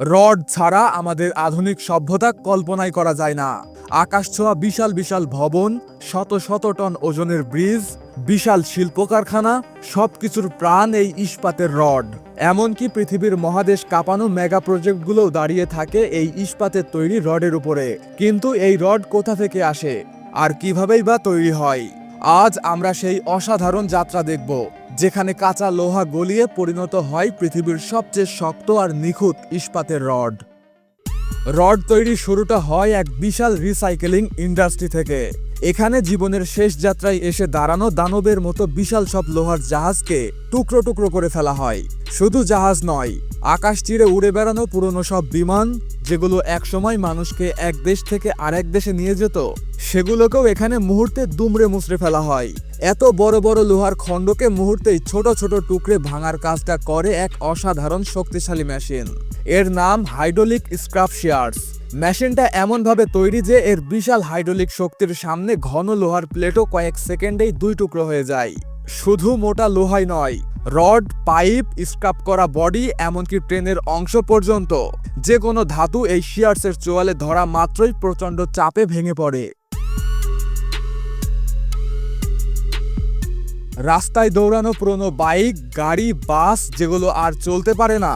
Rod ছাড়া আমাদের আধুনিক সভ্যতা কল্পনাই করা যায় না। আকাশ ছোঁয়া বিশাল বিশাল ভবন, শত শত টন ওজনের ব্রিজ, বিশাল শিল্প কারখানা সবকিছুর প্রাণ এই ইস্পাতের রড। এমনকি পৃথিবীর মহাদেশ কাঁপানো মেগা প্রজেক্টগুলোও দাঁড়িয়ে থাকে এই ইস্পাতের তৈরি রডের উপরে। কিন্তু এই রড কোথা থেকে আসে? আর কিভাবেই বা তৈরি হয়? আজ আমরা সেই অসাধারণ যাত্রা দেখব, যেখানে কাঁচা লোহা গলিয়ে পরিণত হয় পৃথিবীর সবচেয়ে শক্ত আর নিখুঁত ইস্পাতের রড। রড তৈরি শুরুটা হয় এক বিশাল রিসাইকেলিং ইন্ডাস্ট্রি থেকে। এখানে জীবনের শেষ যাত্রায় এসে দাঁড়ানো দানবের মতো বিশাল সব লোহার জাহাজকে টুকরো টুকরো করে ফেলা হয়। শুধু জাহাজ নয় আকাশ চিরে উড়ে বেড়ানো পুরনো সব বিমান, যেগুলো একসময় মানুষকে এক দেশ থেকে আরেক দেশে নিয়ে যেত, সেগুলোকেও এখানে মুহূর্তে দুমড়ে মুচড়ে ফেলা হয়। এত বড় বড় লোহার খণ্ডকে মুহূর্তেই ছোট ছোট টুকরে ভাঙার কাজটা করে এক অসাধারণ শক্তিশালী মেশিন। এর নাম হাইড্রোলিক স্ক্রাপ শেয়ার্স। মেশিনটা এমনভাবে তৈরি যে এর বিশাল হাইড্রোলিক শক্তির সামনে ঘন লোহার প্লেটও কয়েক সেকেন্ডেই দুই টুকরো হয়ে যায়। শুধু মোটা লোহাই নয়, রড, পাইপ স্ক্রাপ করা বডি, এমনকি ট্রেনের অংশ পর্যন্ত। যে কোনো ধাতু এই শিয়ার্সের চোয়ালে ধরা মাত্রই প্রচণ্ড চাপে ভেঙে পড়ে। রাস্তায় দৌড়ানো পুরনো বাইক, গাড়ি, বাস, যেগুলো আর চলতে পারে না।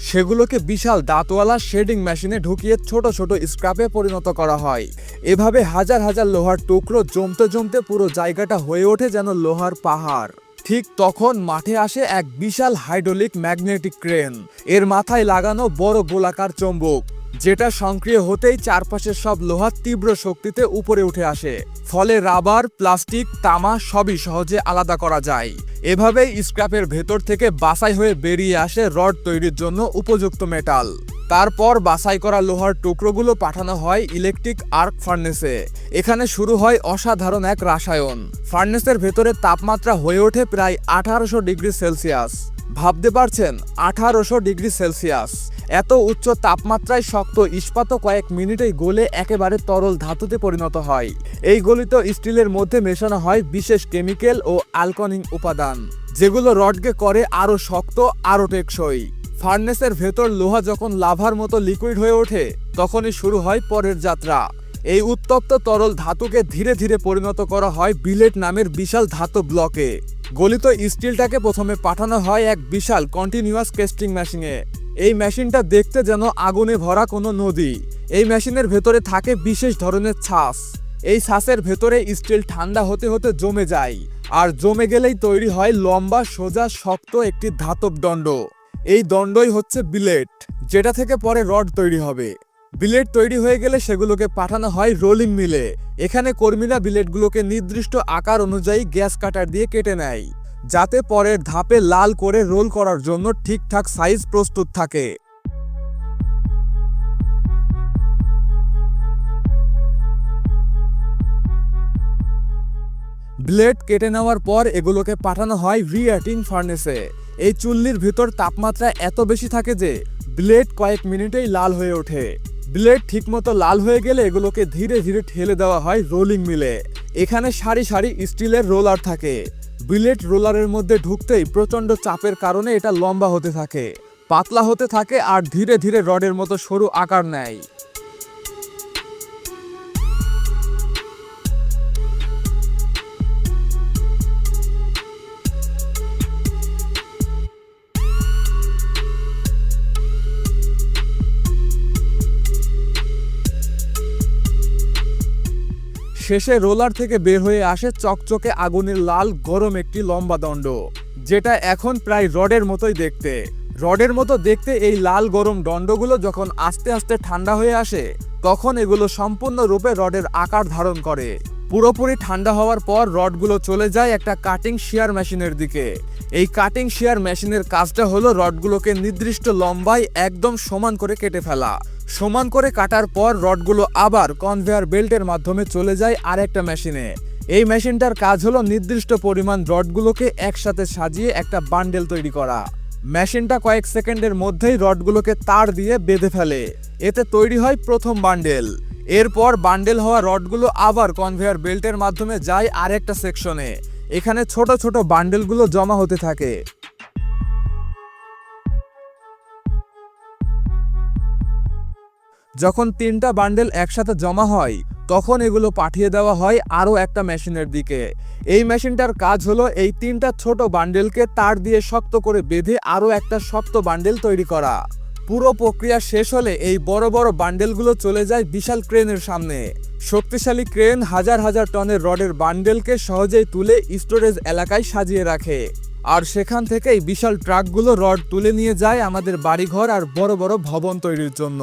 সেগুলোকে বিশাল দাঁতওয়ালা শেডিং মেশিনে ঢুকিয়ে ছোট ছোট স্ক্রাপে পরিণত করা হয়। এভাবে হাজার হাজার লোহার টুকরো জমতে জমতে পুরো জায়গাটা হয়ে ওঠে যেন লোহার পাহাড়। ঠিক তখন মাঠে আসে এক বিশাল হাইড্রোলিক ম্যাগনেটিক ক্রেন। এর মাথায় লাগানো বড় গোলাকার চম্বুক। যেটা সক্রিয় হতেই চারপাশের সব লোহা তীব্র শক্তিতে উপরে উঠে আসে। ফলে রাবার, প্লাস্টিক, তামা সবই সহজে আলাদা করা যায়। এভাবেই স্ক্র্যাপের ভেতর থেকে বাছাই হয়ে বেরিয়ে আসে রড তৈরির জন্য উপযুক্ত মেটাল। তারপর বাছাই করা লোহার টুকরোগুলো পাঠানো হয় ইলেকট্রিক আর্ক ফার্নেসে। এখানে শুরু হয় অসাধারণ এক রাসায়ন। ফার্নেসের ভেতরে তাপমাত্রা হয়ে ওঠে প্রায় আঠারোশো ডিগ্রি সেলসিয়াস। ভাবতে পারছেন, আঠারোশো ডিগ্রি সেলসিয়াস। এত উচ্চ তাপমাত্রায় শক্ত ইস্পাত কয়েক মিনিটেই গলে একেবারে তরল ধাতুতে পরিণত হয়। এই গলিত স্টিলের মধ্যে মেশানো হয় বিশেষ কেমিক্যাল ও অ্যালকনিং উপাদান, যেগুলো রডকে করে আরও শক্ত, আরও টেকসই। ফার্নেসের ভেতর লোহা যখন লাভার মতো লিকুইড হয়ে ওঠে, তখনই শুরু হয় পরের যাত্রা। এই উত্তপ্ত তরল ধাতুকে ধীরে ধীরে পরিণত করা হয় বিলেট নামের বিশাল ধাতু ব্লকে। গলিত স্টিলটাকে প্রথমে পাঠানো হয় এক বিশাল কন্টিনিউয়াস কেস্টিং মেশিনে এই মেশিনটা দেখতে যেন আগুনে ভরা কোনো নদী। এই মেশিনের ভেতরে থাকে বিশেষ ধরনের ছাস এই ছাসের ভেতরে স্টিল ঠান্ডা হতে হতে জমে যায়। আর জমে গেলেই তৈরি হয় লম্বা, সোজা, শক্ত একটি ধাতব দণ্ড। এই দণ্ডই হচ্ছে বিলেট, যেটা থেকে পরে রড তৈরি হবে। বিলেট তৈরি হয়ে গেলে সেগুলোকে পাঠানো হয় রোলিং মিলে এখানে কর্মীরা বিলেটগুলোকে নির্দিষ্ট আকার অনুযায়ী গ্যাস কাটার দিয়ে কেটে নেয়, যাতে পরের ধাপে লাল করে রোল করার জন্য ঠিকঠাক সাইজ প্রস্তুত থাকে। ব্লেড কেটে নেওয়ার পর এগুলোকে পাঠানো হয় রিঅ্যাটিং ফার্নেসে এই চুল্লির ভিতর তাপমাত্রা এত বেশি থাকে যে ব্লেড কয়েক মিনিটেই লাল হয়ে ওঠে। ব্লেড ঠিকমতো লাল হয়ে গেলে এগুলোকে ধীরে ধীরে ঠেলে দেওয়া হয় রোলিং মিলে। এখানে সারি সারি স্টিলের রোলার থাকে। বিলেট রোলারের মধ্যে ঢুকতেই প্রচণ্ড চাপের কারণে এটা লম্বা হতে থাকে, পাতলা হতে থাকে আর ধীরে ধীরে রডের মতো সরু আকার নেয়। শেষে রোলার থেকে বের হয়ে আসে চকচকে আগুনের লাল, গরম একটি লম্বা দণ্ড, যেটা এখন প্রায় রডের মতোই দেখতে। রডের মতো দেখতে এই লাল, গরম দণ্ডগুলো যখন আস্তে আস্তে ঠান্ডা হয়ে আসে, তখন এগুলো সম্পূর্ণরূপে রডের আকার ধারণ করে। পুরোপুরি ঠান্ডা হওয়ার পর রডগুলো চলে যায় একটা কাটিং শিয়ার মেশিনের দিকে। এই কাটিং শিয়ার মেশিনের কাজটা হলো রডগুলোকে নির্দিষ্ট লম্বায় একদম সমান করে কেটে ফেলা। সমান করে কাটার পর রডগুলো আবার কনভেয়ার বেল্টের মাধ্যমে চলে যায় আরেকটা মেশিনে এই মেশিনটার কাজ হলো নির্দিষ্ট পরিমাণ রডগুলোকে একসাথে সাজিয়ে একটা বান্ডেল তৈরি করা। মেশিনটা কয়েক সেকেন্ডের মধ্যেই রডগুলোকে তার দিয়ে বেঁধে ফেলে। এতে তৈরি হয় প্রথম বান্ডেল এরপর বান্ডেল হওয়া রডগুলো আবার কনভেয়ার বেল্টের মাধ্যমে যায় আরেকটা সেকশনে এখানে ছোট ছোট বান্ডেলগুলো জমা হতে থাকে। যখন তিনটা বান্ডেল একসাথে জমা হয়, তখন এগুলো পাঠিয়ে দেওয়া হয় আরও একটা মেশিনের দিকে। এই মেশিনটার কাজ হলো এই তিনটা ছোট বান্ডেলকে তার দিয়ে শক্ত করে বেঁধে আরও একটা শক্ত বান্ডেল তৈরি করা। পুরো প্রক্রিয়া শেষ হলে এই বড় বড় বান্ডেলগুলো চলে যায় বিশাল ক্রেনের সামনে। শক্তিশালী ক্রেন হাজার হাজার টনের রডের বান্ডেলকে সহজেই তুলে স্টোরেজ এলাকায় সাজিয়ে রাখে। আর সেখান থেকেই বিশাল ট্রাকগুলো রড তুলে নিয়ে যায় আমাদের বাড়িঘর আর বড় বড় ভবন তৈরির জন্য।